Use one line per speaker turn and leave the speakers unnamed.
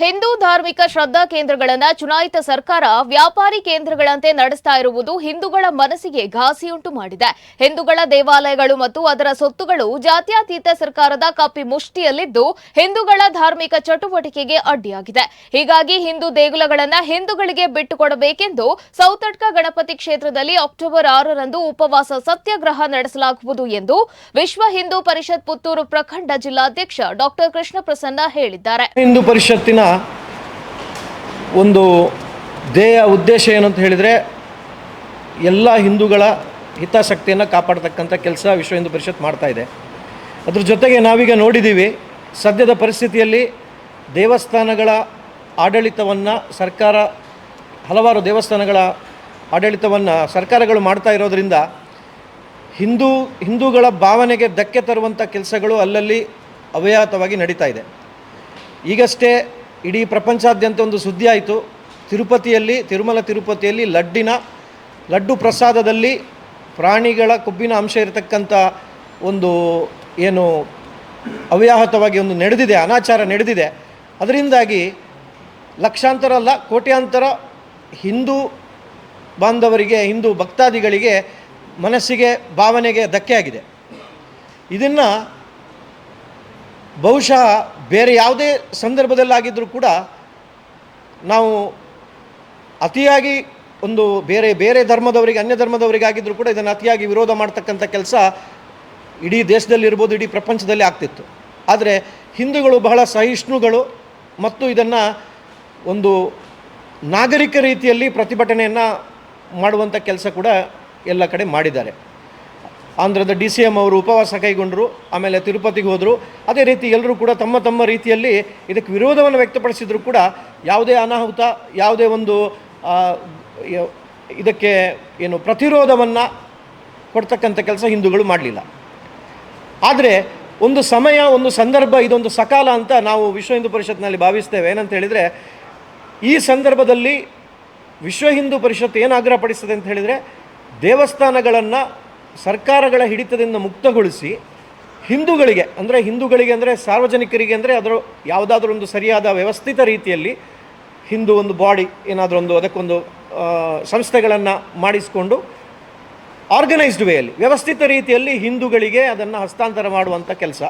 ಹಿಂದೂ ಧಾರ್ಮಿಕ ಶ್ರದ್ಧಾ ಕೇಂದ್ರಗಳನ್ನ ಚುನಾಯಿತ ಸರ್ಕಾರ ವ್ಯಾಪಾರಿ ಕೇಂದ್ರಗಳಂತೆ ನಡೆಸ್ತಾ ಇರುವುದು ಹಿಂದೂಗಳ ಮನಸ್ಸಿಗೆ ಘಾಸಿಯುಂಟು ಮಾಡಿದೆ. ಹಿಂದೂಗಳ ದೇವಾಲಯಗಳು ಮತ್ತು ಅದರ ಸೊತ್ತುಗಳು ಜಾತ್ಯಾತೀತ ಸರ್ಕಾರದ ಕಪ್ಪಿ ಮುಷ್ಟಿಯಲ್ಲಿದ್ದು ಹಿಂದೂಗಳ ಧಾರ್ಮಿಕ ಚಟುವಟಿಕೆಗೆ ಅಡ್ಡಿಯಾಗಿದೆ. ಹೀಗಾಗಿ ಹಿಂದೂ ದೇಗುಲಗಳನ್ನ ಹಿಂದೂಗಳಿಗೆ ಬಿಟ್ಟುಕೊಡಬೇಕೆಂದು ಸೌತಡ್ಕ ಗಣಪತಿ ಕ್ಷೇತ್ರದಲ್ಲಿ ಅಕ್ಟೋಬರ್ ಆರರಂದು ಉಪವಾಸ ಸತ್ಯಾಗ್ರಹ ನಡೆಸಲಾಗುವುದು ಎಂದು ವಿಶ್ವ ಹಿಂದೂ ಪರಿಷತ್ ಪುತ್ತೂರು ಪ್ರಖಂಡ ಜಿಲ್ಲಾಧ್ಯಕ್ಷ ಡಾಕ್ಟರ್ ಕೃಷ್ಣ ಪ್ರಸನ್ನ ಹೇಳಿದ್ದಾರೆ.
ಹಿಂದೂ ಪರಿಷತ್ತಿನ ಒಂದು ಧ್ಯೇಯ ಉದ್ದೇಶ ಏನು ಅಂತ ಹೇಳಿದರೆ ಎಲ್ಲ ಹಿಂದೂಗಳ ಹಿತಾಸಕ್ತಿಯನ್ನು ಕಾಪಾಡ್ತಕ್ಕಂಥ ಕೆಲಸ ವಿಶ್ವ ಹಿಂದೂ ಪರಿಷತ್ ಮಾಡ್ತಾ ಇದೆ. ಅದ್ರ ಜೊತೆಗೆ ನಾವೀಗ ನೋಡಿದ್ದೀವಿ ಸದ್ಯದ ಪರಿಸ್ಥಿತಿಯಲ್ಲಿ ದೇವಸ್ಥಾನಗಳ ಆಡಳಿತವನ್ನು ಸರ್ಕಾರ, ಹಲವಾರು ದೇವಸ್ಥಾನಗಳ ಆಡಳಿತವನ್ನು ಸರ್ಕಾರಗಳು ಮಾಡ್ತಾ ಇರೋದರಿಂದ ಹಿಂದೂ, ಹಿಂದೂಗಳ ಭಾವನೆಗೆ ಧಕ್ಕೆ ತರುವಂಥ ಕೆಲಸಗಳು ಅಲ್ಲಲ್ಲಿ ಅವ್ಯಾಹತವಾಗಿ ನಡೀತಾ ಇದೆ. ಈಗಷ್ಟೇ ಇಡೀ ಪ್ರಪಂಚಾದ್ಯಂತ ಒಂದು ಸುದ್ದಿ ಆಯಿತು. ತಿರುಪತಿಯಲ್ಲಿ, ತಿರುಮಲ ತಿರುಪತಿಯಲ್ಲಿ ಲಡ್ಡಿನ, ಲಡ್ಡು ಪ್ರಸಾದದಲ್ಲಿ ಪ್ರಾಣಿಗಳ ಕೊಬ್ಬಿನ ಅಂಶ ಇರತಕ್ಕಂಥ ಒಂದು ಏನು ಅವ್ಯಾಹತವಾಗಿ ಒಂದು ನಡೆದಿದೆ, ಅನಾಚಾರ ನಡೆದಿದೆ. ಅದರಿಂದಾಗಿ ಲಕ್ಷಾಂತರ ಅಲ್ಲ, ಕೋಟ್ಯಾಂತರ ಹಿಂದೂ ಬಾಂಧವರಿಗೆ, ಹಿಂದೂ ಭಕ್ತಾದಿಗಳಿಗೆ ಮನಸ್ಸಿಗೆ, ಭಾವನೆಗೆ ಧಕ್ಕೆ ಆಗಿದೆ ಇದನ್ನು ಬಹುಶಃ ಬೇರೆ ಯಾವುದೇ ಸಂದರ್ಭದಲ್ಲಾಗಿದ್ದರೂ ಕೂಡ ನಾವು ಅತಿಯಾಗಿ ಒಂದು ಬೇರೆ ಬೇರೆ ಧರ್ಮದವರಿಗೆ, ಅನ್ಯ ಧರ್ಮದವರಿಗಾಗಿದ್ದರೂ ಕೂಡ ಇದನ್ನು ಅತಿಯಾಗಿ ವಿರೋಧ ಮಾಡ್ತಕ್ಕಂಥ ಕೆಲಸ ಇಡೀ ದೇಶದಲ್ಲಿರ್ಬೋದು, ಇಡೀ ಪ್ರಪಂಚದಲ್ಲಿ ಆಗ್ತಿತ್ತು. ಆದರೆ ಹಿಂದೂಗಳು ಬಹಳ ಸಹಿಷ್ಣುಗಳು ಮತ್ತು ಇದನ್ನು ಒಂದು ನಾಗರಿಕ ರೀತಿಯಲ್ಲಿ ಪ್ರತಿಭಟನೆಯನ್ನು ಮಾಡುವಂಥ ಕೆಲಸ ಕೂಡ ಎಲ್ಲ ಕಡೆ ಮಾಡಿದ್ದಾರೆ. ಆಂಧ್ರದ ಡಿ ಸಿ ಎಂ ಅವರು ಉಪವಾಸ ಕೈಗೊಂಡರು, ಆಮೇಲೆ ತಿರುಪತಿಗೆ ಹೋದರು. ಅದೇ ರೀತಿ ಎಲ್ಲರೂ ಕೂಡ ತಮ್ಮ ತಮ್ಮ ರೀತಿಯಲ್ಲಿ ಇದಕ್ಕೆ ವಿರೋಧವನ್ನು ವ್ಯಕ್ತಪಡಿಸಿದ್ರು ಕೂಡ. ಯಾವುದೇ ಅನಾಹುತ, ಯಾವುದೇ ಒಂದು ಇದಕ್ಕೆ ಏನು ಪ್ರತಿರೋಧವನ್ನು ಕೊಡ್ತಕ್ಕಂಥ ಕೆಲಸ ಹಿಂದೂಗಳು ಮಾಡಲಿಲ್ಲ. ಆದರೆ ಒಂದು ಸಮಯ, ಒಂದು ಸಂದರ್ಭ, ಇದೊಂದು ಸಕಾಲ ಅಂತ ನಾವು ವಿಶ್ವ ಹಿಂದೂ ಪರಿಷತ್ನಲ್ಲಿ ಭಾವಿಸ್ತೇವೆ. ಏನಂತ ಹೇಳಿದರೆ, ಈ ಸಂದರ್ಭದಲ್ಲಿ ವಿಶ್ವ ಹಿಂದೂ ಪರಿಷತ್ ಏನು ಆಗ್ರಹಪಡಿಸ್ತದೆ ಅಂತ ಹೇಳಿದರೆ, ದೇವಸ್ಥಾನಗಳನ್ನು ಸರ್ಕಾರಗಳ ಹಿಡಿತದಿಂದ ಮುಕ್ತಗೊಳಿಸಿ ಹಿಂದೂಗಳಿಗೆ, ಅಂದರೆ ಹಿಂದೂಗಳಿಗೆ ಅಂದರೆ ಸಾರ್ವಜನಿಕರಿಗೆ ಅಂದರೆ ಅದರ ಯಾವುದಾದ್ರೂ ಒಂದು ಸರಿಯಾದ ವ್ಯವಸ್ಥಿತ ರೀತಿಯಲ್ಲಿ ಹಿಂದೂ ಒಂದು ಬಾಡಿ ಏನಾದರೂ ಒಂದು ಅದಕ್ಕೊಂದು ಸಂಸ್ಥೆಗಳನ್ನು ಮಾಡಿಸಿಕೊಂಡು ಆರ್ಗನೈಸ್ಡ್ ವೇಯಲ್ಲಿ ವ್ಯವಸ್ಥಿತ ರೀತಿಯಲ್ಲಿ ಹಿಂದೂಗಳಿಗೆ ಅದನ್ನು ಹಸ್ತಾಂತರ ಮಾಡುವಂಥ ಕೆಲಸ.